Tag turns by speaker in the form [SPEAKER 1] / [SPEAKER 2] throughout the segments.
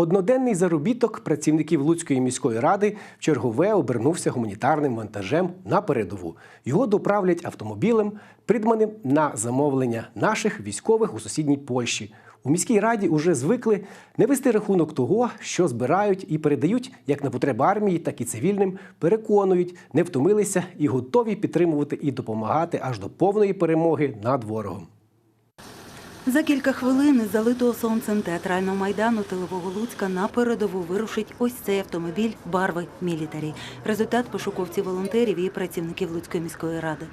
[SPEAKER 1] Одноденний заробіток працівників Луцької міської ради в чергове обернувся гуманітарним вантажем на передову. Його доправлять автомобілем, придбаним на замовлення наших військових у сусідній Польщі. У міській раді уже звикли не вести рахунок того, що збирають і передають як на потреби армії, так і цивільним. Переконують, не втомилися і готові підтримувати і допомагати аж до повної перемоги над ворогом.
[SPEAKER 2] За кілька хвилин із залитого сонцем театрального майдану тилового Луцька на передову вирушить ось цей автомобіль барви мілітарі. Результат пошуковців волонтерів і працівників Луцької міської ради.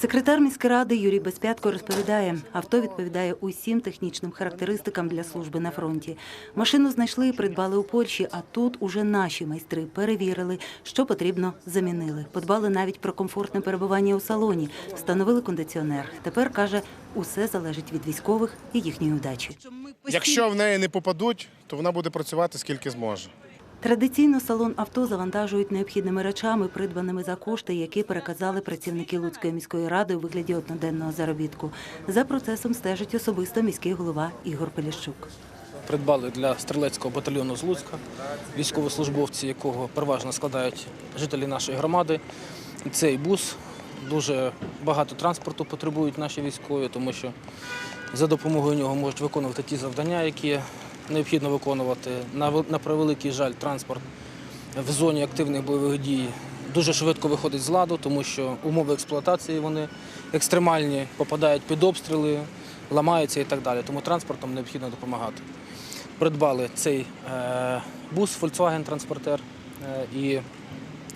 [SPEAKER 2] Секретар міської ради Юрій Безпятко розповідає, авто відповідає усім технічним характеристикам для служби на фронті. Машину знайшли і придбали у Польщі, а тут уже наші майстри перевірили, що потрібно, замінили. Подбали навіть про комфортне перебування у салоні, встановили кондиціонер. Тепер каже, усе залежить від військових і їхньої удачі.
[SPEAKER 3] Якщо в неї не попадуть, то вона буде працювати скільки зможе.
[SPEAKER 2] Традиційно салон авто завантажують необхідними речами, придбаними за кошти, які переказали працівники Луцької міської ради у вигляді одноденного заробітку. За процесом стежить особисто міський голова Ігор Поліщук.
[SPEAKER 4] Придбали для стрілецького батальйону з Луцька, військовослужбовці якого переважно складають жителі нашої громади. Цей бус дуже багато транспорту потребують наші військові, тому що за допомогою нього можуть виконувати ті завдання, які необхідно виконувати. На, вел- превеликий жаль, транспорт в зоні активних бойових дій дуже швидко виходить з ладу, тому що умови експлуатації вони екстремальні, попадають під обстріли, ламаються і так далі. Тому транспортом необхідно допомагати. Придбали цей е, бус Volkswagen Транспортер е, і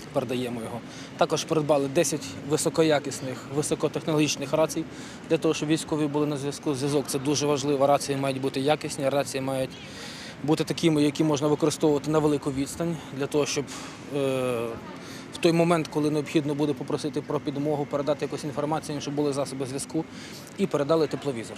[SPEAKER 4] передаємо його. Також придбали 10 високоякісних, високотехнологічних рацій для того, щоб військові були на зв'язку. Зв'язок це дуже важливо. Рації мають бути якісні, рації мають бути такими, які можна використовувати на велику відстань, для того, щоб е, в той момент, коли необхідно буде попросити про підмогу, передати якусь інформацію, щоб були засоби зв'язку, і передали тепловізор.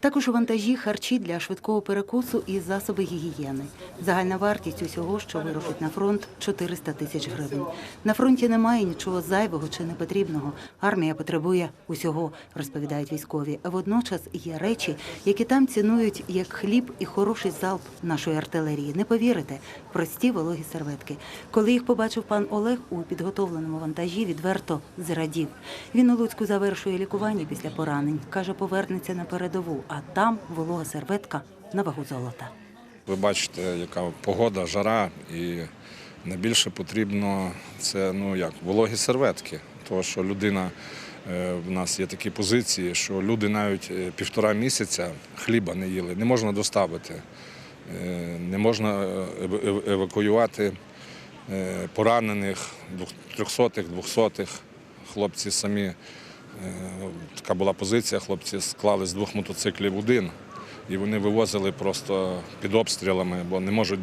[SPEAKER 2] Також у вантажі харчі для швидкого перекусу і засоби гігієни. Загальна вартість усього, що вирушить на фронт, 400 тисяч гривень. На фронті немає нічого зайвого чи непотрібного. Армія потребує усього, розповідають військові. Водночас є речі, які там цінують як хліб і хороший залп нашої артилерії. Не повірите, прості вологі серветки. Коли їх побачив пан Олег у підготовленому вантажі, відверто зрадів. Він у Луцьку завершує лікування після поранень. каже, повернеться на передову, а там волога серветка на вагу золота.
[SPEAKER 5] Ви бачите, яка погода, жара, і найбільше потрібно це ну як вологі серветки. Тому що людина е, в нас є такі позиції, що люди навіть е, півтора місяця хліба не їли, не можна доставити, е, не можна ев- ев- евакуювати поранених, трьохсотих, двохсотих. Хлопці самі така була позиція, хлопці склали з двох мотоциклів один. І вони вивозили просто під обстрілами, бо не можуть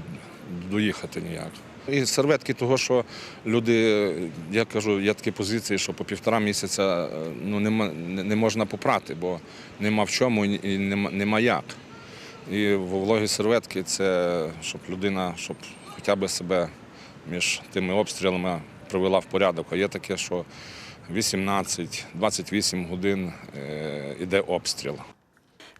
[SPEAKER 5] доїхати ніяк. І серветки того, що люди, я кажу, є такі позиції, що по півтора місяця е, ну, не не можна попрати, бо нема в чому і нема, нема як. І вологі серветки це щоб людина, щоб хоча б себе між тими обстрілами привела в порядок. А є таке, що 18-28 годин е, іде обстріл.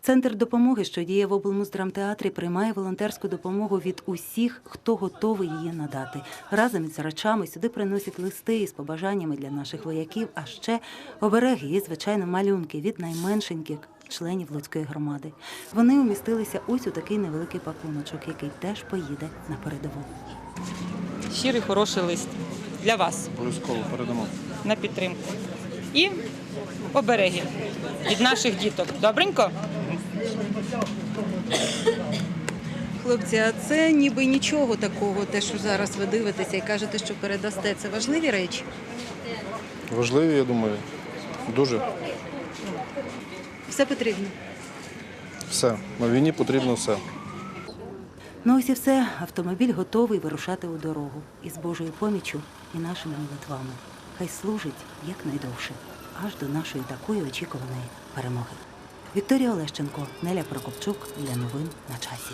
[SPEAKER 2] Центр допомоги, що діє в облмуздрамтеатрі, приймає волонтерську допомогу від усіх, хто готовий її надати. Разом із речами сюди приносять листи із побажаннями для наших вояків, а ще обереги і, звичайно, малюнки від найменшеньких членів Луцької громади. Вони умістилися ось у такий невеликий пакуночок, який теж поїде на передову.
[SPEAKER 6] щирий хороший лист для вас
[SPEAKER 3] Обов'язково передамо.
[SPEAKER 6] На підтримку. І обереги від наших діток. Добренько?
[SPEAKER 7] Хлопці, а це ніби нічого такого, те, що зараз ви дивитеся і кажете, що передасте. Це важливі речі.
[SPEAKER 3] Важливі, я думаю. Дуже.
[SPEAKER 7] Все потрібно.
[SPEAKER 3] Все. На війні потрібно все.
[SPEAKER 2] Ну ось і все. Автомобіль готовий вирушати у дорогу із Божою поміччю і нашими молитвами. Хай служить якнайдовше, аж до нашої такої очікуваної перемоги. Вікторія Олещенко, Неля Прокопчук для новин на часі.